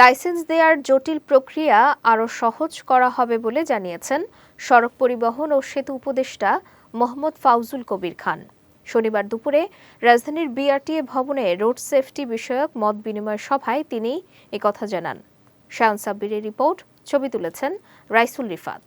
Licence দেওয়ার জটিল প্রক্রিয়া আরও সহজ করা হবে বলে জানিয়েছেন সড়ক পরিবহন ও সেতু উপদেষ্টা মোহাম্মদ ফাউজুল কবির খান। শনিবার দুপুরে রাজধানীর বিআরটিএ ভবনে রোড সেফটি বিষয়ক মত বিনিময় সভায় তিনি একথা জানান। শায়ন সাব্বিরের রিপোর্ট, ছবি তুলেছেন রাইসুল রিফাত।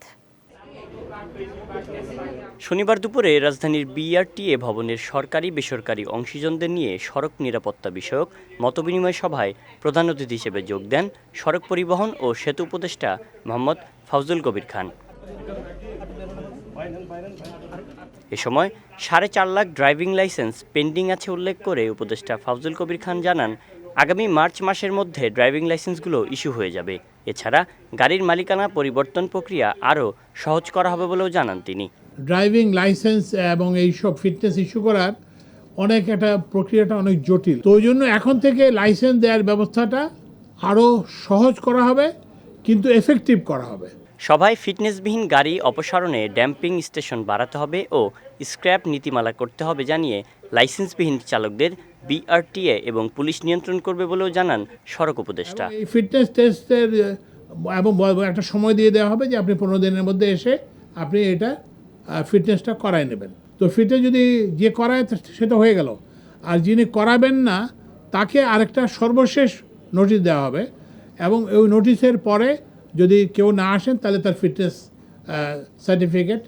শনিবার দুপুরে রাজধানীর বিআরটিএ ভবনের সরকারি বেসরকারি অংশীজনদের নিয়ে সড়ক নিরাপত্তা বিষয়ক মতবিনিময় সভায় প্রধান অতিথি হিসেবে যোগ দেন সড়ক পরিবহন ও সেতু উপদেষ্টা মোহাম্মদ ফাউজুল কবির খান। এ সময় সাড়ে চার লাখ ড্রাইভিং লাইসেন্স পেন্ডিং আছে উল্লেখ করে উপদেষ্টা ফাউজুল কবির খান জানান, আগামী মার্চ মাসের মধ্যে ড্রাইভিং লাইসেন্সগুলো ইস্যু হয়ে যাবে। এছাড়া গাড়ির মালিকানা পরিবর্তন প্রক্রিয়া আরও সহজ করা হবে বলেও জানান তিনি। ড্রাইভিং লাইসেন্স এবং এই সব ফিটনেস ইস্যু করার অনেক একটা প্রক্রিয়াটা অনেক জটিল। তো ওই জন্য এখন থেকে লাইসেন্স দেওয়ার ব্যবস্থাটা আরও সহজ করা হবে কিন্তু এফেক্টিভ করা হবে। সভায় ফিটনেসবিহীন গাড়ি অপসারণে ড্যাম্পিং স্টেশন বাড়াতে হবে ও স্ক্র্যাপ নীতিমালা করতে হবে জানিয়ে লাইসেন্সবিহীন চালকদের বিআরটিএ এবং পুলিশ নিয়ন্ত্রণ করবে বলেও জানান সড়ক উপদেষ্টা। ফিটনেস টেস্টের এবং একটা সময় দিয়ে দেওয়া হবে যে আপনি পনেরো দিনের মধ্যে এসে আপনি এটা ফিটনেসটা করায় নেবেন। তো ফিটনেস যদি যে করায় সেটা হয়ে গেল। আর যিনি করাবেন না, তাকে আরেকটা সর্বশেষ নোটিশ দেওয়া হবে। এবং ওই নোটিশের পরে যদি কেউ না আসেন, তাহলে তার ফিটনেস সার্টিফিকেট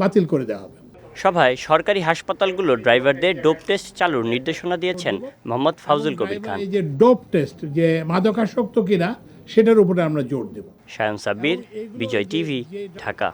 বাতিল করে দেওয়া হবে। সভায় সরকারি হাসপাতালগুলোর ড্রাইভারদের ডোপ টেস্ট চালুর নির্দেশনা দিয়েছেন মোহাম্মদ ফাউজুল কবির খান। যে ডোপ টেস্ট যে মাদকাসক্ত কিনা সেটার উপরে আমরা জোর দেব। সায়ন সাব্বির বিজয় টিভি ঢাকা।